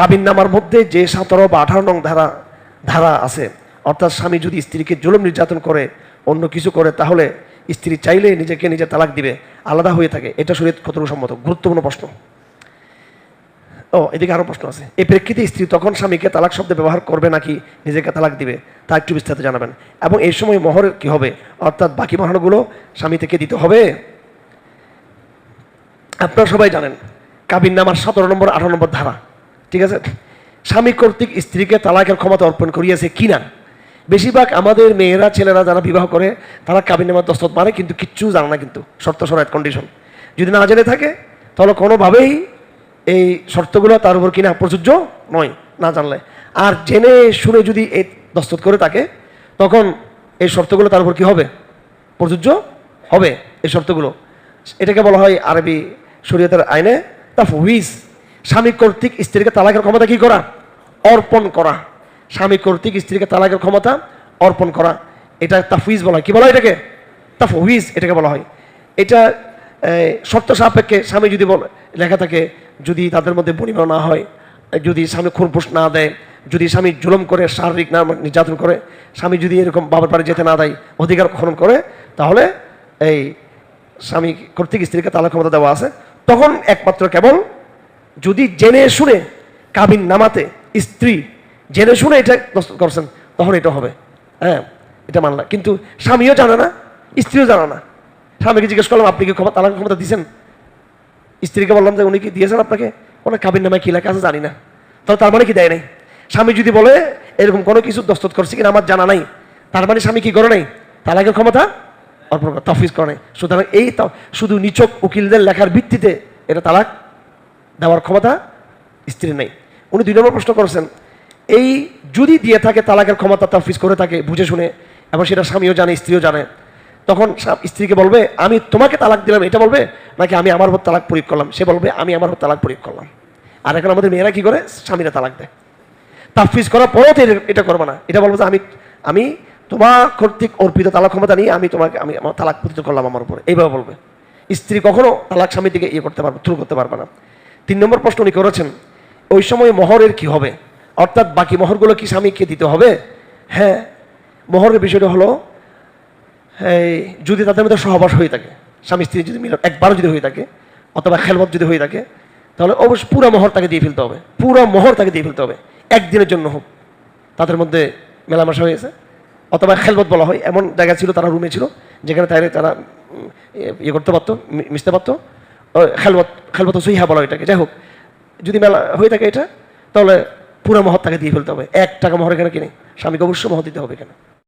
কাবিন নামার মধ্যে যে সতেরো বা আঠারো নং ধারা ধারা আছে, অর্থাৎ স্বামী যদি স্ত্রীকে জুলুম নির্যাতন করে, অন্য কিছু করে, তাহলে স্ত্রী চাইলে নিজেকে নিজে তালাক দিবে, আলাদা হয়ে থাকে। এটা শরীর কতটুকু সম্মত গুরুত্বপূর্ণ প্রশ্ন। ও, এদিকে আরও প্রশ্ন আছে। এই প্রেক্ষিতে স্ত্রী তখন স্বামীকে তালাক শব্দ ব্যবহার করবে নাকি নিজেকে তালাক দিবে, তা একটু বিস্তারিত জানাবেন। এবং এই সময় মোহর কি হবে? অর্থাৎ বাকি মহানগুলো স্বামী থেকে দিতে হবে। আপনারা সবাই জানেন, কাবিন নামার সতেরো নম্বর, আঠারো নম্বর ধারা। ঠিক আছে? স্বামী কর্তৃক স্ত্রীকে তালাকের ক্ষমতা অর্পণ করিয়েছে কিনা? বেশিরভাগ আমাদের মেয়েরা, ছেলেরা যারা বিবাহ করে, তারা কাবিন নামার দস্তত মারে, কিন্তু কিচ্ছু জানে না কিন্তু, শর্ত সরাত কন্ডিশন যদি না জেনে থাকে, তাহলে কোনোভাবেই এই শর্তগুলো তার উপর কিনা প্রযোজ্য নয়, না জানলে। আর জেনে শুনে যদি এই দস্তত করে থাকে, তখন এই শর্তগুলো তার উপর কি হবে? প্রযোজ্য হবে এই শর্তগুলো। এটাকে বলা হয় আরবি শরীয়তের আইনে তাফউইজ। স্বামী কর্তৃক স্ত্রীকে তালাকের ক্ষমতা কি করা? অর্পণ করা। স্বামী কর্তৃক স্ত্রীকে তালাকের ক্ষমতা অর্পণ করা। এটা তাফউইজ বলা হয়। কি বলা হয় এটাকে? তাফউইজ এটাকে বলা হয়। এটা শর্ত সাপেক্ষে স্বামী যদি বলে, লেখা থাকে, যদি তাদের মধ্যে বনিমা না হয়, যদি স্বামী খুরপুষ না দেয়, যদি স্বামী জুলম করে, শারীরিক না নির্যাতন করে, স্বামী যদি এরকম বাবার বাড়ি যেতে না দেয়, অধিকার খনন করে, তাহলে এই স্বামী কর্তৃক স্ত্রীকে তালাক ক্ষমতা দেওয়া আছে। তখন একমাত্র কেবল যদি জেনে শুনে কাবিন নামাতে স্ত্রী জেনে শুনে এটা করছেন, তখন এটা হবে। হ্যাঁ এটা মানলাম। কিন্তু স্বামীও জানে না, স্ত্রীও জানে না। স্বামীকে জিজ্ঞেস করলাম, আপনি কি ক্ষমতা তালাক ক্ষমতা দিয়েছেন? স্ত্রীকে বললাম যে, উনি কি দিয়েছেন আপনাকে? ওনার কাবিন নামায় কি লেখা আছে জানি না। তাহলে তার মানে কি দেয় নাই? স্বামী যদি বলে, এরকম কোনো কিছু দস্তত করছে কিনা আমার জানা নাই, তার মানে স্বামী কি করে নাই? তালাকের ক্ষমতা অর্পণ করে, তফিজ করে নাই। সুতরাং এই শুধু নিচক উকিলদের লেখার ভিত্তিতে এটা তালাক দেওয়ার ক্ষমতা স্ত্রীর নেই। উনি দুই নম্বর প্রশ্ন করেছেন, এই যদি দিয়ে থাকে তালাকের ক্ষমতা তফিজ করে থাকে, বুঝে শুনে, এবং সেটা স্বামীও জানে, স্ত্রীও জানে, তখন স্ত্রীকে বলবে, আমি তোমাকে তালাক দিলাম। এটা বলবে, নাকি আমি আমার উপর তালাক প্রয়োগ করলাম? সে বলবে, আমি আমার উপর তালাক প্রয়োগ করলাম। আর এখন আমাদের মেয়েরা কি করে? স্বামীরা তালাক দেয়। তাফিজ করার পরেও তো এটা- এটা করবে না। এটা বলব যে, আমি আমি তোমার কর্তৃক অর্পিত তালাক ক্ষমতা নিয়ে আমি তোমাকে, আমি আমার তালাক পতিত করলাম আমার উপরে। এইভাবে বলবে। স্ত্রী কখনো তালাক স্বামীর দিকে ইয়ে করতে পারবে, থ্রু করতে পারবে না। তিন নম্বর প্রশ্ন উনি করেছেন, ওই সময় মোহরের কি হবে? অর্থাৎ বাকি মোহরগুলো কি স্বামীকে দিতে হবে? হ্যাঁ মোহরের বিষয়টা হলো, এই যদি তাদের মধ্যে সহবাস হয়ে থাকে, স্বামী স্ত্রী যদি মিলন, একবারও যদি হয়ে থাকে, অথবা খেলবত যদি হয়ে থাকে, তাহলে অবশ্যই পুরো মোহর তাকে দিয়ে ফেলতে হবে। পুরো মোহর তাকে দিয়ে ফেলতে হবে, একদিনের জন্য হোক। তাদের মধ্যে মেলামেশা হয়েছে অথবা খেলবত বলা হয়। এমন জায়গা ছিল, তারা রুমে ছিল, যেখানে তাই তারা ইয়ে করতে পারতো মিশতে পারতো। খেলবত খেলবত সহিহা বলা এটাকে। যাই হোক, যদি মেলা হয়ে থাকে এটা, তাহলে পুরো মহর তাকে দিয়ে ফেলতে হবে। এক টাকা মহর এখানে কিনে, স্বামীকে অবশ্যই মহর দিতে হবে এখানে।